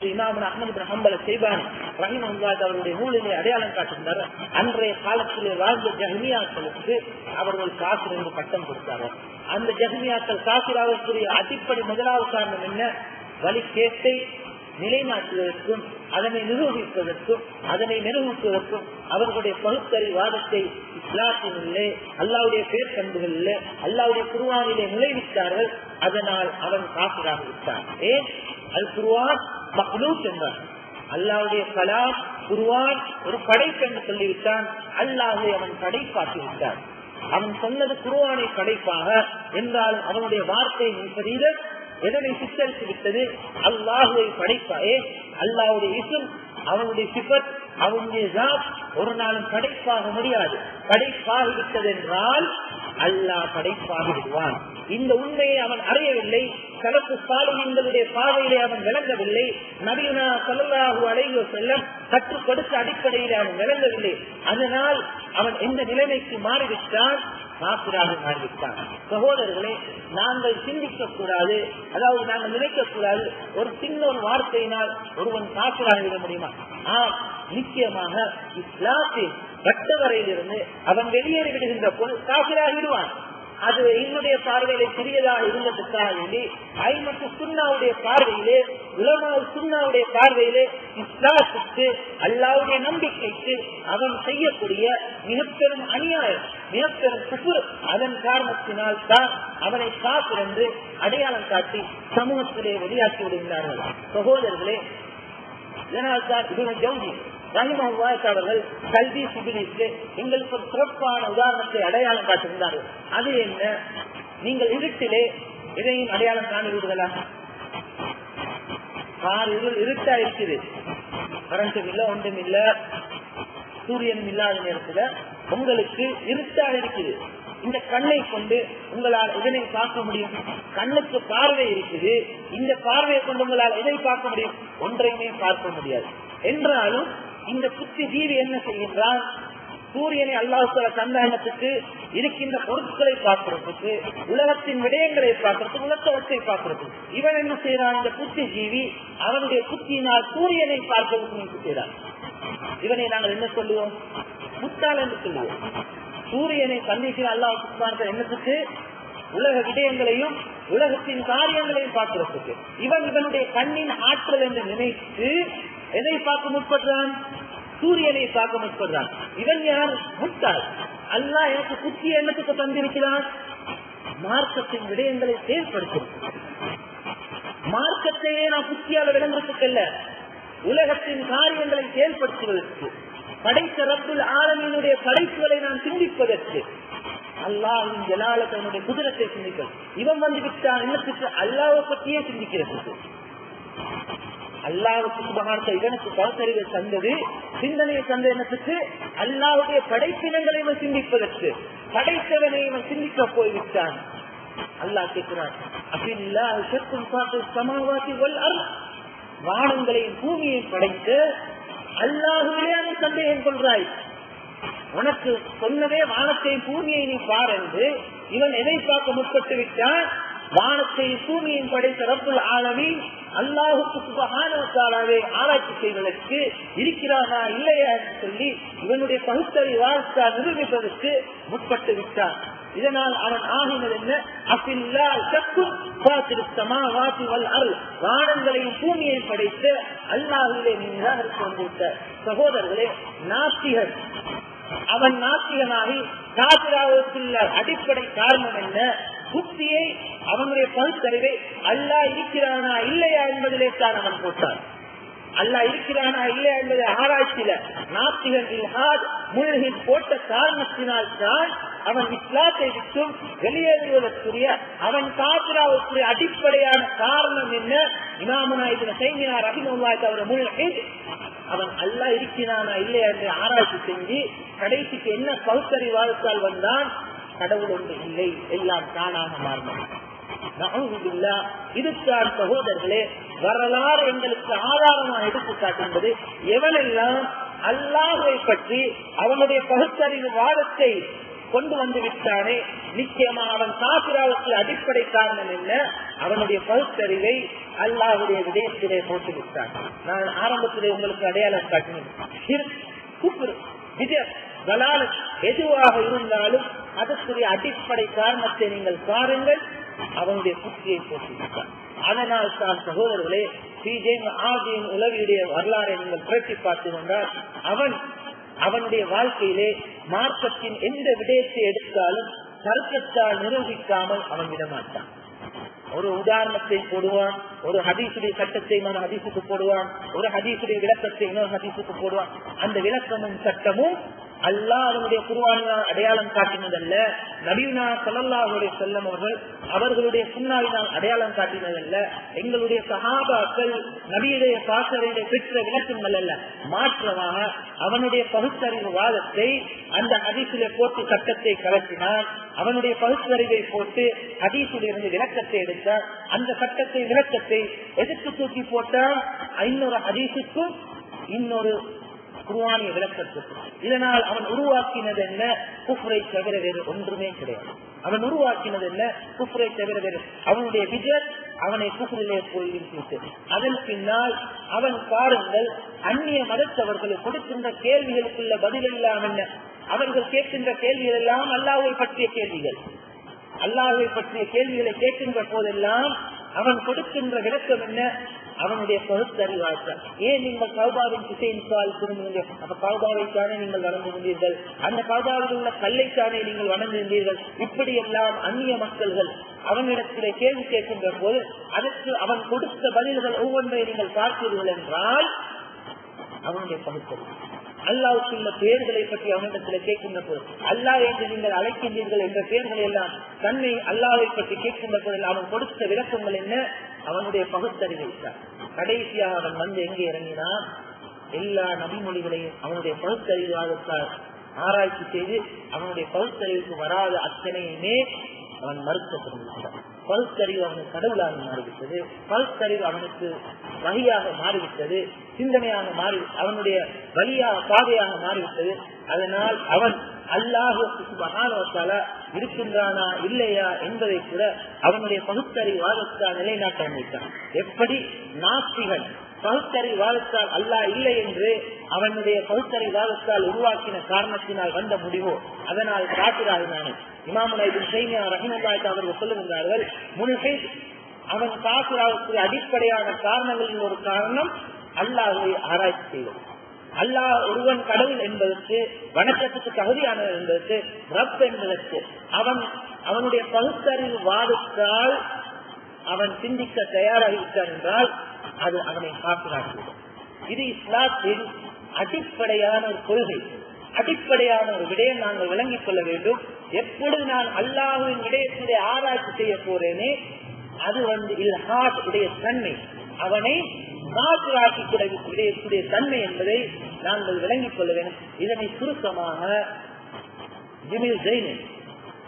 இமாமன் அஹமது பின் ஹம்பல செய்வான் ரஹிம் அவருடைய நூலிலே அடையாளம் காட்டுகின்றார். அன்றைய காலத்திலே வாழ்ந்த ஜஹ்மியாக்களுக்கு அவர்கள் காசிர் என்று பட்டம் கொடுத்தார்கள் அந்த ஜஹ்மியாக்கள் காசிராவதற்குரிய அடிப்படை முதலாவது காரணம் என்ன? வழிகேட்டை நிலைநாட்டுவதற்கும் அதனை நிரூபிப்பதற்கும் அதனை நிரூபிப்பதற்கும் அவர்களுடைய பகுத்தறிவாதத்தை இஸ்லாத்தினுள்ளே அல்லாவுடைய பேர்பண்புகளிலே அல்லாவுடைய குருவானிலே நுழைவித்தார்கள் அதனால் அவன் காசிராக விட்டான். ஏன்? அல் குருவான் மக்லூக் என்றார் அல்லாவுடைய கலாம் குருவான் ஒரு படைப்பு என்று சொல்லிவிட்டான். அல்லாஹை அவன் படைப்பாக்கி விட்டான். அவன் சொன்னது குருவானை படைப்பாக என்றாலும் அவனுடைய வார்த்தை செய்த எதனை சித்தரித்து விட்டது? அல்லாஹுவை படைப்பாயே. அல்லாவுடைய இசும் அவனுடைய சிபத் அவனுடைய ஜாப் ஒரு நாளும் படைப்பாக முடியாது. படைப்பாகி விட்டது என்றால் அல்லாஹ் படைப்பாகி விடுவான். இந்த உண்மையை அவன் அறியவில்லை. கலப்பு சாலிகளுடைய பாதையிலே அவன் விளங்கவில்லை. நவீனா சொல்லலாகு அலைவ செல்லம் கற்றுக் கொடுத்த அடிப்படையிலே அவன் விளங்கவில்லை. அதனால் அவன் எந்த நிலைமைக்கு மாறிவிட்டான். காப்பிராக மாறிவிட்டான். சகோதரர்களே நாங்கள் சிந்திக்க கூடாது அதாவது நாங்கள் நினைக்க கூடாது ஒரு சின்ன ஒரு வார்த்தையினால் ஒருவன் காப்பிராக விட முடியுமா? ஆம் நிச்சயமாக இஸ்லாத்தின் வட்டவரையிலிருந்து அவன் வெளியேறி விடுகின்ற பொருள் காப்பிராகி விடுவான். அது என்னுடைய பார்வையிலே சிறியதாக இருந்ததுக்காக வேண்டி ஐமத்து சுண்ணாவுடைய பார்வையிலே உலமா சுண்ணாவுடைய பார்வையிலே இஸ்லாத்துக்கு அல்லாவுடைய நம்பிக்கைக்கு அவன் செய்யக்கூடிய மிகப்பெரும் அநியாயம் மிகப்பெரும் குபுர் அதன் காரணத்தினால் தான் அவனை காப்பிருந்து அடையாளம் காட்டி சமூகத்திலே வெளியாக்கி விடுகிறார்கள் சகோதரர்களே இதனால் தான் இவங்க ஜவுதி ரஹிமஹாத் அவர்கள் கல்வி சிபிலிக்கு எங்களுக்கு ஒரு சிறப்பான உதாரணத்தை அடையாளம் காட்டுகின்றார்கள் அது என்ன? நீங்கள் இருட்டிலே இதையும் அடையாளம் காணுவீர்களா கார் இருள் இருட்டா இருக்குது. கரண்டும் இல்ல ஒன்றும் இல்ல. சூரியன் இல்லாத நேரத்துல உங்களுக்கு இருட்டா இருக்குது. இந்த கண்ணை கொண்டு உங்களால் இதனை பார்க்க முடியும்? கண்ணுக்கு பார்வை இருக்குது. இந்த பார்வையை கொண்டு உங்களால் எதை பார்க்க முடியும்? ஒன்றையுமே பார்க்க முடியாது. என்றாலும் இந்த குத்தி ஜீவி என்ன செய்கின்றான்? சூரியனை அல்லாஹுல சந்தானத்துக்கு இருக்கின்ற பொருட்களை பார்க்கறதுக்கு உலகத்தின் விடயங்களை பார்க்கறதுக்கு உலகத்தை பார்க்கறதுக்கு. இவன் என்ன செய்யறான் இந்த புத்தி ஜீவி அவனுடைய புத்தியினால் சூரியனை பார்க்கறதுக்கு முயற்சி செய்யறான் இவனை நாங்கள் என்ன சொல்லுவோம்? முத்தால் என்று சொல்லுவோம். சூரியனை சந்திக்கிற அல்லாஹ் என்னத்துக்கு? உலக விடயங்களையும் உலகத்தின் காரியங்களையும் பார்க்கறதுக்கு. இவன் இவனுடைய கண்ணின் ஆற்றல் என்று நினைத்து எதை பார்க்க முற்படுறான் சூரியனை தாக்க முற்படுறான் இவன் யார்? முட்டாள். அல்லா எனக்கு புத்திய எண்ணத்துக்கு தந்திருக்கிறான்? மார்க்கத்தின் விடயங்களை செயல்படுத்தும் மார்க்கத்தையே நான் புத்தியால விளங்குறதுக்கு அல்ல உலகத்தின் காரியங்களை செயல்படுத்துவதற்கு படைத்த ரப்புல் ஆலமியினுடைய படைப்புகளை நான் சிந்திப்பதற்கு அல்லாஹின் ஜலாலத்தனுடைய குதிரத்தை சிந்திப்பது இவன் வந்து விட்டான் இன்னத்துக்கு அல்லாவை பற்றியே சிந்திக்கிறதுக்கு அல்லாவுக்கு சுபகாரத்தை இவனுக்கு பகுத்தறிவை தந்தது. சிந்தனையை தந்த என்னத்துக்கு? அல்லாவுடைய படைப்பினங்களை இவன் சிந்திப்பதற்கு. படைத்தவனை இவன் சிந்திக்க போய்விட்டான். அல்லாஹ் கேட்கிறான் அபில்லா சத்தும் பார்த்து சமாவாசி வானங்களையும் பூமியையும் படைத்து அல்லாஹுவே நீ சந்தேகம் கொள்றாய் உனக்கு சொன்னதே வானத்தை பூமியை நீ பார் என்று. இவன் எதை பார்க்க முற்பட்டு விட்டான் வானத்தை பூமியின் படைத்த ரப்புல் ஆலமி அல்லாஹுக்கு சுபகானவத்தாலாவே ஆராய்ச்சி செய்வதற்கு இருக்கிறாரா இல்லையா என்று சொல்லி இவனுடைய பகுத்தறி வாழ்க்கை நிரூபிப்பதற்கு முற்பட்டு விட்டான். இதனால் அவன் ஆகினது என்ன? அப்பில்லா சக்கும் பார்த்திருத்தமா வாசி வல் அருள் வானங்களையும் பூமியை படைத்து அல்லாஹிலே நீ நிராகரித்து வந்துவிட்ட சகோதரர்களே நாஸ்திகர் அவன் நாஸ்திகனாகி காசிராவுக்குள்ள அடிப்படை காரணம் என்ன? புத்தியை அவனுடைய பகுத்தறிவை அல்லா இருக்கிறானா இல்லையா என்பதிலே தான் அவன் போட்டான். அல்லா இருக்கிறானா இல்லையா என்பதை ஆராய்ச்சியில நாத்திகன் இல்ஹாத் போட்ட காரணத்தினால் தான் அவன் இஸ்லாத்தை விட்டும் வெளியேறுவதற்குரிய அவன் காத்திராவுக்குரிய அடிப்படையான காரணம் என்ன? இமாமனா இதுல செய்தினார் அபிமுல்லாய் அவரை முழுகின் அவன் அல்லா இருக்கிறானா இல்லையா என்று ஆராய்ச்சி செஞ்சு கடைசிக்கு என்ன பகுத்தறிவாதத்தால் வந்தான்? கடவுள் ஒன்று இல்லை. எல்லாம் தானாக மாறினான் இதுதான் சகோதரர்களே வரலாறு எங்களுக்கு ஆதாரமாக எடுத்து எவனெல்லாம் அல்லாஹை பற்றி அவனுடைய பகுத்தறிவு வாதத்தை கொண்டு வந்து விட்டானே நிச்சயமாக அவன் காபிராவுக்கு அடிப்படை காரணம் என்ன? அவனுடைய பகுத்தறிவை அல்லாவுடைய விடயத்திலே போட்டு விட்டான். நான் ஆரம்பத்திலே உங்களுக்கு அடையாளம் காட்டினேன். எதுவாக இருந்தாலும் அதற்குரிய அடிப்படை காரணத்தை நீங்கள் பாருங்கள். அவனுடைய புத்தியை அதனால் தான் சகோதரர்களே ஆதியின் உலகியுடைய வரலாறை நீங்கள் புரட்டி பார்த்து கொண்டால் அவன் அவனுடைய வாழ்க்கையிலே மார்க்கத்தின் எந்த விடயத்தை எடுத்தாலும் தர்க்கத்தால் நிரூபிக்காமல் அவன் விடமாட்டான். ஒரு உதாரணத்தை போடுவான் ஒரு ஹதீசுடைய சட்டத்தை இன்னொரு ஹதீசுக்கு போடுவான் ஒரு ஹதீசுடைய விளக்கத்தை இன்னொரு ஹதீசுக்கு போடுவான். அந்த விளக்கமும் சட்டமும் அல்லாஹ் அவனுடைய குருவானினால் அடையாளம் காட்டினதல்ல நபீனா சல்லல்லாஹுடைய செல்லம் அவர்கள் அவர்களுடைய சுண்ணாவினால் அடையாளம் காட்டினதல்ல எங்களுடைய சகாபாக்கள் நபியுடைய பாசறையுடைய பெற்ற விளக்கங்கள் அல்ல மாற்றமாக அவனுடைய பகுத்தறிவு வாதத்தை அந்த ஹதீசிலே போட்டு சட்டத்தை கலத்தினான் அவனுடைய பகுத்தறிவை போட்டு ஹதீசிலிருந்து விளக்கத்தை எடுத்தார் அந்த சட்டத்தை விளக்கத்தை எதிர்த்து தூக்கி போட்டால் இன்னொரு ஹதீசுக்கும் இன்னொரு குருவானிய விளக்கத்துக்கு. இதனால் அவன் உருவாக்கினது என்ன? குஃப்ரை தவிர வேறு ஒன்றுமே கிடையாது. அவன் உருவாக்கினது என்ன? குஃப்ரை தவிர வேறு. அவனுடைய விஜய் அவனை குஃப்ரிலே போய்விட்டு. அதன் பின்னால் அவன் பாருங்கள் அந்நிய மதத்தவர்கள் கொடுக்கின்ற கேள்விகளுக்குள்ள பதில் எல்லாம் என்ன? அவர்கள் கேட்கின்ற கேள்விகள் எல்லாம் அல்லாவை பற்றிய கேள்விகள். அல்லாஹை பற்றிய கேள்விகளை கேட்கின்ற போதெல்லாம் அவன் கொடுக்கின்ற விளக்கம் என்ன? அவனுடைய பகுத்தறிவாழ்த்தான் ஏன் நீங்கள் கௌபாவின் திசையின் பால் திரும்புங்கள் அப்ப கௌபாவைத்தானே நீங்கள் வணங்குகின்றீர்கள் அந்த கௌபாவில் உள்ள கல்லைத்தானே நீங்கள் வணங்குகின்றீர்கள் இப்படி எல்லாம் அந்நிய மக்கள்கள் அவனிடத்திலே கேள்வி கேட்கின்ற போது அதற்கு அவன் கொடுத்த பதில்கள் ஒவ்வொன்றை நீங்கள் பார்க்கிறீர்கள் என்றால் அவனுடைய பகுத்தறிவு. அல்லாவுக்குள்ள பெயர்களை பற்றி அவனிடத்தில் கேட்கின்ற போது அல்லாஹ் என்று நீங்கள் அழைக்கின்றீர்கள் என்ற பெயர்களை எல்லாம் தன்னை அல்லாவை பற்றி கேட்கின்ற போதில் அவன் கொடுத்த விளக்கங்கள் என்ன? அவனுடைய பகுத்தறிவை கடைசியாக அவன் வந்து எங்கே இறங்கினான்? எல்லா நபிமொழிகளையும் அவனுடைய பகுத்தறிவாகத்தால் ஆராய்ச்சி செய்து அவனுடைய பகுத்தறிவுக்கு வராத அத்தனையுமே அவன் மறுக்கப்பட்டிருக்கிறான் பகுத்தறிவு அவனுக்கு கடவுளாக மாறிவிட்டது. பகுத்தறிவு அவனுக்கு வழியாக மாறிவிட்டது. சிந்தனையாக மாறி அவனுடைய வழியாக பாதையாக மாறிவிட்டது. அதனால் அவன் அல்லாஹு மகானவத்தால இருக்கின்றானா இல்லையா என்பதை கூட அவனுடைய பகுத்தறிவாதத்தால் நிலைநாட்ட அமைத்தான் எப்படி? நாஸ்திகன். பகுத்தறிவாதத்தால் அல்லாஹ் இல்லை என்று அவனுடைய பகுத்தறி வாதத்தால் உருவாக்கின காரணத்தினால் வந்த முடிவோ. அதனால் காத்திராகினானே நானே. இது சைனியா ரஹிமல்லாய்க்கு அவர்கள் சொல்லுகின்றார்கள் முன்கை அவன் காத்திராவுக்கு அடிப்படையான காரணங்களில் ஒரு காரணம் அல்லாஹை ஆராய்ச்சி செய்வது அல்லாஹ் ஒருவன் கடவுள் என்பதற்கு வணக்கத்துக்கு தகுதியானவர் என்பதற்கு ரப் என்பதற்கு அவன் அவனுடைய பகுத்தறிவு வாதத்தால் அவன் சிந்திக்க தயாராகிவிட்டான் என்றால் அது அவனை காப்பிராக்குவது இது இஸ்லாத்தின் அடிப்படையான ஒரு கொள்கை. அடிப்படையான ஒரு விடயம் நாங்கள் விளங்கிக் கொள்ள வேண்டும். எப்பொழுது நான் அல்லாஹுவின் விடயத்திலே ஆராய்ச்சி செய்ய போறேனே அது வந்து இல்லஹாட் உடைய தன்மை. அவனை காப்பிராக்கி விடயத்துடைய தன்மை என்பதை நாங்கள் விளங்கிக் கொள்ள வேண்டும். இதனை சுருக்கமாக ஜிமில் ஜெயினி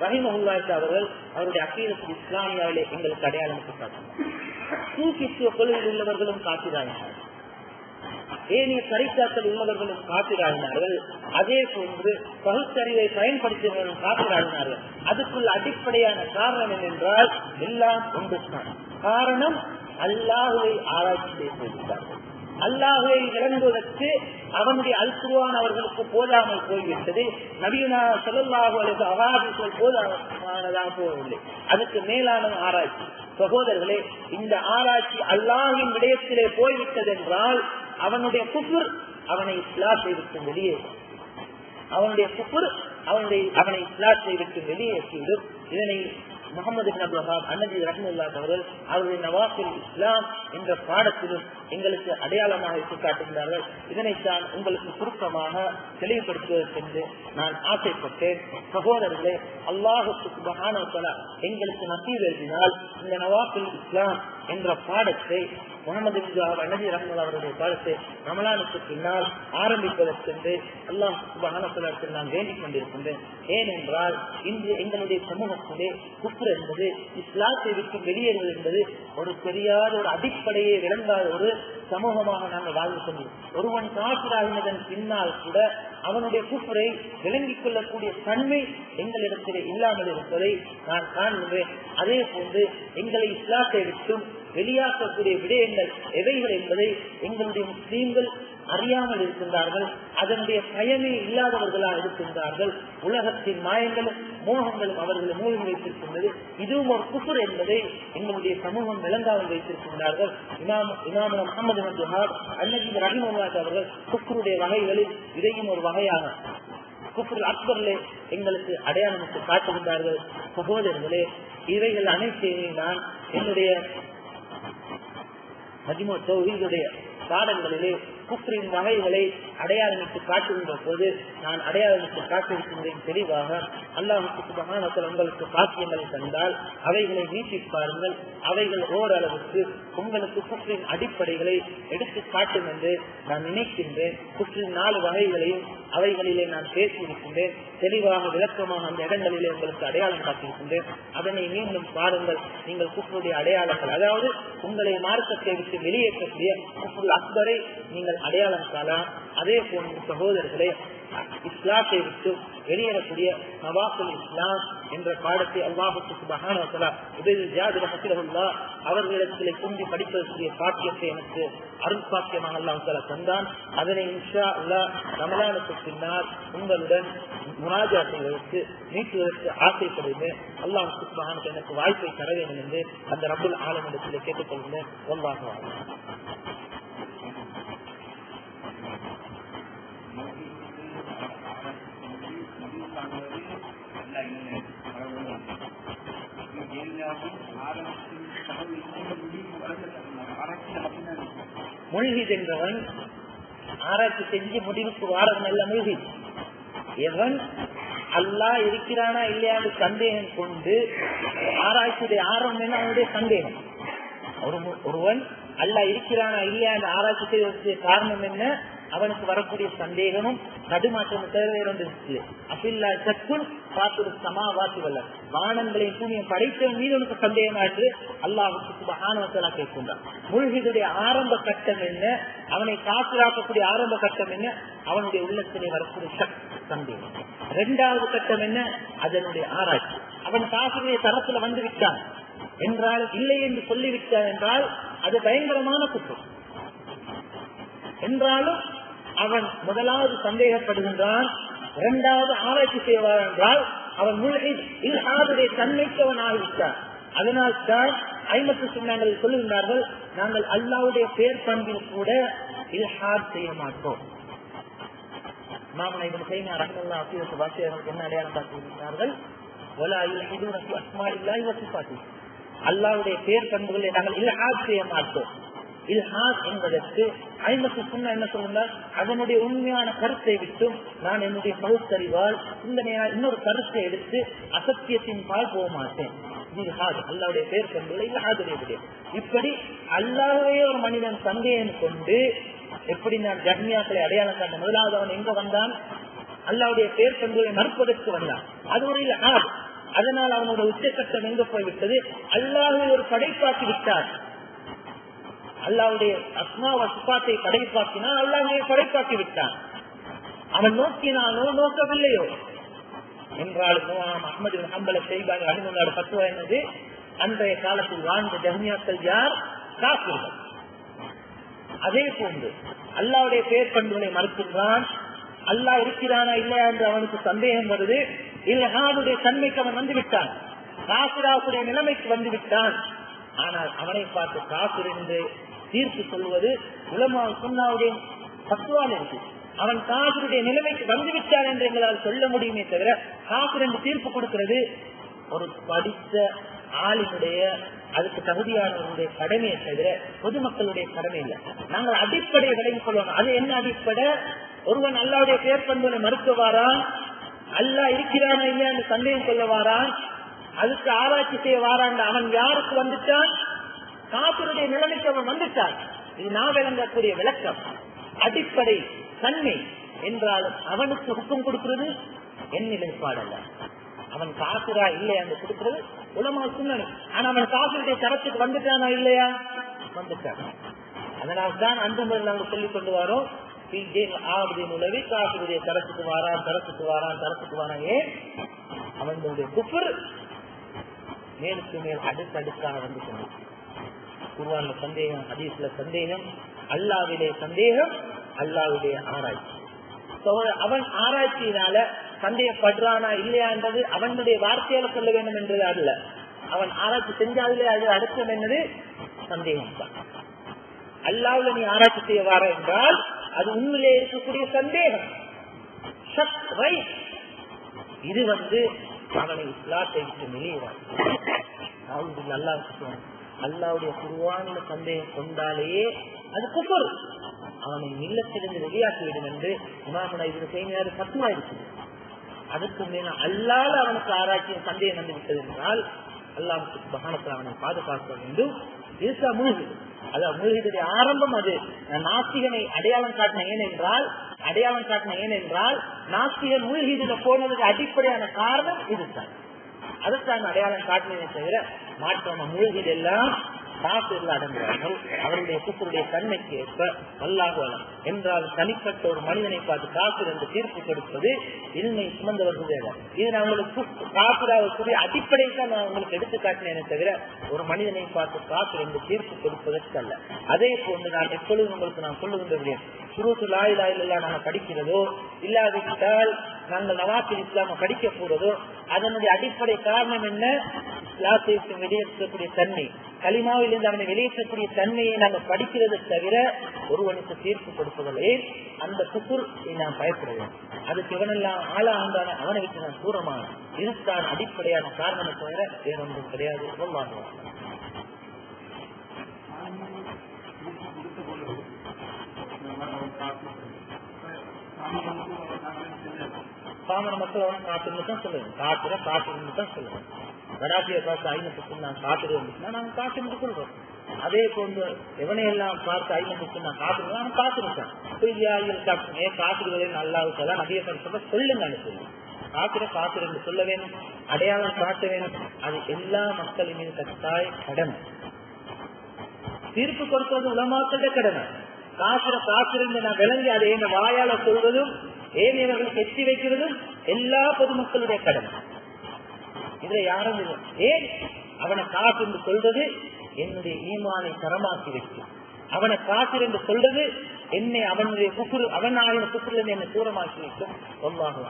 ரஹிமஹுல்லாய்க்கு அவர்கள் அவருடைய அக்கீரத்து இஸ்லாமியாவிலே எங்களுக்கு அடையாளம் தூக்கித்துவ கொள்கையில் உள்ளவர்களும் காத்திராகினார்கள் ஏனைய சரித்தாக்கள் உள்ளவர்களும் காத்திராகினார்கள் அதே போன்று பகுத்தறிவை பயன்படுத்தியவர்களும் காத்திராகினார்கள் அதுக்குள்ள அடிப்படையான காரணம் என்னென்றால் எல்லாம் ஒன்றுதான். காரணம் அல்லாஹுவை ஆராய்ச்சி செய்திருக்கிறார்கள் அல்லாஹை இறங்குவதற்கு அவனுடைய அல்குருவான் அவர்களுக்கு போதாமல் போய்விட்டது. நவீனா செல்லாஹு அல்லது அவாதிகள் போதானதாக போகவில்லை. அதுக்கு மேலான ஆராய்ச்சி. சகோதரர்களே இந்த ஆராய்ச்சி அல்லாஹின் விடயத்திலே போய்விட்டது என்றால் அவனுடைய குப்புர் அவனை இஸ்லா விட்டு வெளியே அவனுடைய குப்புர் அவனுடைய அவனை இஸ்லா விட்டு வெளியே இதனை முகமது அப்துல் அன்னதி ரஹமுல்லா அவர்கள் அவருடைய நவாசில் இஸ்லாம் என்ற பாடத்திலும் எங்களுக்கு அடையாளமாக இட்டு காட்டுகிறார்கள் இதனைத்தான் உங்களுக்கு சுருக்கமாக தெளிவுபடுத்துவதற்கு நான் ஆசைப்பட்டேன். சகோதரர்களே அல்லாஹுக்கு எங்களுக்கு நசீர் எழுதினால் இந்த நவாசில் இஸ்லாம் என்ற பாடத்தை முகமது அனதி ரஹ்மல் அவருடைய பாடத்தை ரமலானுக்கு பின்னால் ஆரம்பிப்பதற்கென்று அல்லாஹ் சுபஹானத்தில் நான் வேண்டிக் கொண்டிருக்கின்றேன். ஏனென்றால் இன்று எங்களுடைய சமூகத்திலே குப்ரு என்பது இஸ்லாத்தை விட்டு வெளியேறுவது என்பது ஒரு தெரியாத ஒரு அடிப்படையை விளங்காத ஒரு சமூகமாக நாங்கள் வாழ்ந்து சொன்னோம் ஒருவன் காப்பிராகினதன் பின்னால் கூட அவனுடைய குப்பரை விளங்கிக் கொள்ளக்கூடிய தன்மை எங்களிடத்திலே இல்லாமல் இருப்பதை நான் காண்கின்றேன் அதே போன்று எங்களை இஸ்லாத்தை விட்டும் வெளியாக்கக்கூடிய விடயங்கள் எவைகள் என்பதை எங்களுடைய முஸ்லீம்கள் அறியாமல் இருக்கின்றார்கள். அதனுடைய பயமே இல்லாதவர்களாக இருக்கின்றார்கள். உலகத்தின் மாயங்களும் மோகங்களும் அவர்களை மூழ்கி வைத்திருக்கின்றது. இதுவும் ஒரு குசுர் என்பதை எங்களுடைய சமூகம் விளங்காமல் வைத்திருக்கின்றார்கள். இமாம் இமாம் முகமது மதுஹாப் அன்னஜி ரஹிமல்லாத் அவர்கள் குக்குருடைய வகைகளில் இதையும் ஒரு வகையாக குஃபுர் அக்பர்லே எங்களுக்கு அடையாளமிட்டு காட்டுகின்றார்கள். சகோதரர்களே இவைகள் அனைத்தையும் நான் என்னுடைய மஜ்மு தௌஹீதுடைய பாடல்களிலே குஃப்ரின் வகைகளை அடையாளமிட்டு காட்டுகின்ற போது நான் அடையாளமிட்டு காட்டிருக்கின்றேன் தெளிவாக. அல்லாஹுக்கு உங்களுக்கு பாக்கியங்களை தந்தால் அவைகளை நீட்டி பாருங்கள். அவைகள் ஓரளவுக்கு உங்களுக்கு குஃப்ரின் அடிப்படைகளை எடுத்து காட்டும் என்று நான் நினைக்கின்றேன். குஃப்ரின் நாலு வகைகளையும் அவைகளிலே நான் பேசியிருக்கின்றேன். தெளிவாக விளக்கமாக அந்த இடங்களிலே உங்களுக்கு அடையாளம் காட்டியிருக்கின்றேன். அதனை மீண்டும் பாருங்கள். நீங்கள் குப்புடைய அடையாளங்கள் அதாவது உங்களை மார்க்கத்தை விட்டு வெளியேற்றக்கூடிய குப்புள் அக்பரை நீங்கள் அடையாளம் காணலாம். அதே போன்ற சகோதரர்களே இஸ்லாத்தை விட்டு வெளியேறக்கூடிய நவாசல் இஸ்லாம் என்ற பாடத்தை அல்லாஹுக்கு மகானவசலா அவர்களிடத்திலே படிப்பதற்குரிய பாக்கியத்தை எனக்கு அருள் பாக்கியமாக அல்லாஹ் தந்தான். அதனை இன்ஷா அல்லா ரமலானுக்கு பின்னால் உங்களுடன் முனாஜா செய்வதற்கு நீட்டுவதற்கு ஆசைப்படுகிறேன். அல்லாஹ் மகானுக்கு எனக்கு வாய்ப்பை தர வேண்டும் என்று அந்த ரபுல் ஆலமிடத்திலே கேட்டுக்கொள்கிறேன். ஒன்றாக மூழ்கித் என்றவன் ஆராய்ச்சி செஞ்சு முடிவுக்கு வாரம் நல்ல மூழ்கி. எவன் அல்லா இருக்கிறானா இல்லையான்னு சந்தேகம் கொண்டு ஆராய்ச்சியுடைய ஆரம்பம் என்ன? அவனுடைய சந்தேகம். ஒருவன் அல்லா இருக்கிறானா இல்லையான்னு ஆராய்ச்சி செய்வதற்கு காரணம் என்ன? அவனுக்கு வரக்கூடிய சந்தேகமும் தடுமாற்றமும் தேவையிருக்கு அப்பில்லா சக்குன் காத்துரு சமாவாசி வல்ல வானங்களையும் பூமியை படைத்தவன் மீது உனக்கு சந்தேகமாற்று அல்லாஹுக்கு ஆணவத்தலா கேட்கின்றான். முழுகிதுடைய ஆரம்ப கட்டம் என்ன? அவனை காத்திராக்கக்கூடிய ஆரம்ப கட்டம் என்ன? அவனுடைய உள்ளத்திலே வரக்கூடிய சக்தி சந்தேகம். இரண்டாவது கட்டம் என்ன? அதனுடைய ஆராய்ச்சி. அவன் காசுடைய தரத்துல வந்து விட்டான். என்றால் இல்லை என்று சொல்லிவிட்டான் என்றால் அது பயங்கரமான குற்றம். என்றாலும் அவன் முதலாவது சந்தேகப்படுகின்றான் இரண்டாவது ஆராய்ச்சி செய்வார் என்றால் அவன் இல்ஹாதுடைய தன்மைக்கு அவன் ஆகிவிட்டார் அதனால் தான் ஐம்பத்து சொன்னாங்கள் சொல்லுகின்றார்கள் நாங்கள் அல்லாவுடைய பேர் பண்பில் கூட இல்ஹாத் செய்ய மாட்டோம். மாமனை இவன் செய்ய ரகமல்லா அசீரத்து பாஷையர்களுக்கு என்ன அடையாளம் காட்டுகின்றார்கள்? அல்லாவுடைய பேர் பண்புகளை நாங்கள் இல்ஹாத் செய்ய மாட்டோம். இல்ஹாத் என்பதற்கு ஐம்பத்து சொன்ன என்ன சொல்லுங்கள் அதனுடைய உண்மையான கருத்தை விட்டும் நான் என்னுடைய பகுத்தறிவால் இந்த இன்னொரு கருத்தை எடுத்து அசத்தியத்தின் பால் போக மாட்டேன். அல்லாவுடைய பேர் கொண்டுள்ள இல்லாதுடைய இப்படி அல்லாவே ஒரு மனிதன் சந்தேகம் கொண்டு எப்படி நான் ஜர்மியாக்களை அடையாளம் கண்ட முதலாவது அவன் எங்க வந்தான்? அல்லாவுடைய பேர் கொண்டுகளை மறுப்பதற்கு வந்தான். அது ஒரு இல்ல அதனால் அவனோட உச்சக்கட்டம் எங்க போய்விட்டது? அல்லாஹை ஒரு படைப்பாக்கி விட்டார். அல்லாவுடைய அஸ்மாவ சுப்பாத்தை படைப்பாக்கினால் அல்லாவுடைய படைப்பாக்கி விட்டான் அவன் நோக்கினானோ நோக்கவில்லையோ. என்றாலும் அஹமது ஹம்பல செய்தாங்க. அணிமுன்னாடு பத்துவா என்னது? அன்றைய காலத்தில் வாழ்ந்த ஜஹ்மியாக்கள் யார்? காப்பீர்கள் அதே போன்று அல்லாவுடைய பேர் பண்புகளை மறுக்கின்றான். அல்லா இருக்கிறானா இல்லையா என்று அவனுக்கு சந்தேகம் வருது. இல்லஹானுடைய தன்மைக்கு அவன் வந்து விட்டான் காசிராசுடைய நிலைமைக்கு வந்து விட்டான் ஆனால் அவனை பார்த்து காசிர் என்று தீர்ப்பு சொல்வது உலமா சுண்ணாவுடைய பத்துவால் இருக்கு. அவன் காசுடைய நிலைமைக்கு வந்துவிட்டான் என்று எங்களால் சொல்ல முடியுமே தவிர காசு என்று தீர்ப்பு கொடுக்கிறது ஒரு படித்த ஆளினுடைய அதுக்கு தகுதியானவருடைய கடமையை தவிர பொதுமக்களுடைய கடமை இல்லை. நாங்கள் அடிப்படையை விலகி கொள்வோம் அது என்ன அடிப்படை? ஒருவன் அல்லாவுடைய பேர்பண்புகளை மறுக்கவாரான் அல்லா இருக்கிறானா இல்லையா என்று சந்தேகம் சொல்ல வாரான் அதுக்கு ஆராய்ச்சி செய்ய வாரான் அவன் யாருக்கு வந்துட்டான்? காப்பிருடைய நிலைமைக்கு அவன் வந்துட்டான். இது நான் விளங்கக்கூடிய விளக்கம். அடிப்படை தன்மை என்றாலும் அவனுக்கு ஹுக்கம் கொடுக்கிறது என் நிலைப்பாடல்ல அவன் காசுரா இல்லையா என்று கொடுக்கிறது உலமா சுண்ணனி ஆனா அவன் காசுடைய தரத்துக்கு வந்துட்டானா இல்லையா? வந்துட்டான். அதனால்தான் அன்று முதல் நாங்கள் சொல்லிக் கொண்டு வரோம் ஆவதி உலவி காசுடைய தரத்துக்கு வாரான் தரத்துக்கு வாரான் தரத்துக்கு வாரான். ஏன் அவனுடைய குஃபர் மேலுக்கு மேல் அடுத்தடுக்காக வந்து கொண்டு குருவான்ல சந்தேகம் ஹதீஸ்ல சந்தேகம் அல்லாவிலே சந்தேகம் அல்லாவுடைய ஆராய்ச்சி. அவன் ஆராய்ச்சியினால சந்தேகப்படுறானா இல்லையான்றது அவனுடைய வார்த்தையால சொல்ல வேண்டும் என்றது அல்ல. அவன் ஆராய்ச்சி செஞ்சாலே அது அடுத்தம் என்னது? சந்தேகம் தான் அல்லாவுல நீ ஆராய்ச்சி செய்ய வார என்றால் அது உண்மையிலே இருக்கக்கூடிய சந்தேகம். இது வந்து அவனை இஸ்லாத்தை விட்டு நல்லா இருக்கும் அல்லாவுடைய குருவான சந்தேகம் கொண்டாலேயே அது குப்பர் அவனை இல்லத்திலிருந்து வெளியாக்கிவிடும் என்று இமாமுனா இது செய்யாரு சத்துவா இருக்குது. அதுக்கு மேல அல்லாத அவனுக்கு ஆராய்ச்சியின் சந்தேகம் வந்து விட்டது என்றால் அல்லாவுக்கு பகனத்தில் அவனை பாதுகாக்க வேண்டும். இதுக்கா மூழ்கி. அதாவது மூழ்கினுடைய ஆரம்பம் அது. நாஸ்திகனை அடையாளம் காட்டின ஏனென்றால் அடையாளம் காட்டின ஏனென்றால் நாஸ்திகன் மூழ்கிதில போனதுக்கு அடிப்படையான காரணம் இதுதான். அதைத்தான் அடையாளம் காட்டினதை தவிர மாற்றான மூழ்கில் எல்லாம் காப்பில் அடங்குவார்கள் அவருடைய குப்பருடைய தன்மைக்கு ஏற்ப அல்லாஹலம் என்றால் தனிப்பட்ட ஒரு மனிதனை பார்த்து காசு என்று தீர்ப்பு கொடுப்பது இன்மை சுமந்தவர்கள் இது நான் உங்களுக்கு காப்பிராவுக்குரிய தான் நான் உங்களுக்கு எடுத்து காட்டினேனே தவிர ஒரு மனிதனை பார்த்து காசு என்று தீர்ப்பு கொடுப்பதற்கு அல்ல. அதே போன்று நான் எப்பொழுதும் உங்களுக்கு நான் சொல்லுகின்றேன். சுருத்து லாயிலாயிலாம் இல்லா நாங்கள் படிக்கிறதோ இல்லாவிட்டால் நாங்கள் நவாசில் இஸ்லாம படிக்க போறதோ அதனுடைய அடிப்படை காரணம் என்ன? இஸ்லாத்தை வெளியேற்றக்கூடிய தன்மை. களிமாவிலிருந்து அவனை வெளியேற்றக்கூடிய தன்மையை நாங்கள் படிக்கிறது தவிர ஒருவனுக்கு தீர்ப்பு கொடுப்பதில்லை. அந்த குக்குர் நாம் பயப்படுவோம். அதுக்கு இவனெல்லாம் ஆளா ஆண்டான அவனை விட்டு நான் தூரமான இதுதான் அடிப்படையான காரணம் தவிர வேறொன்றும் கிடையாது. சொல்வாங்க பாமர மக்கள் அவன் காட்டுன்னு தான் சொல்லுவேன் காட்டுற காட்டுன்னு தான் சொல்லுவேன் கராட்டியை பார்த்து ஐநூற்றுக்கு நான் காட்டுறது இருந்துச்சுன்னா நாங்க காட்டுன்னு சொல்றோம் அதே போன்று எவனையெல்லாம் பார்த்து ஐநூற்றுக்கு நான் காட்டுறோம் அவன் காத்துருக்கான். பொய்யாயில் காட்டுமே காட்டுறதே நல்லா இருக்கா? நபிய சொல்ல சொல்லுங்க சொல்லுங்க காத்திர காத்திர சொல்ல வேணும் அடையாளம் காட்ட வேணும் அது எல்லா மக்களின் கட்டாய கடமை தீர்ப்பு கொடுக்கிறது உலமாக்கள கடமை காசுர காத்திருந்து நான் விளங்கி அதை என்ன வாயால சொல்வதும் ஏன் ஏனையவர்களுக்கு எத்தி வைக்கிறதும் எல்லா பொதுமக்களுடைய கடமை இதுல யாரும் இல்லை. ஏன்? அவனை காசு என்று சொல்றது என்னுடைய ஈமானை தரமாக்கி வைக்கும். அவனை காசு என்று சொல்றது என்னை அவனுடைய குக்குரு அவன் ஆகின குக்குரில் என்னை தூரமாக்கி வைக்கும். ஒன்றாக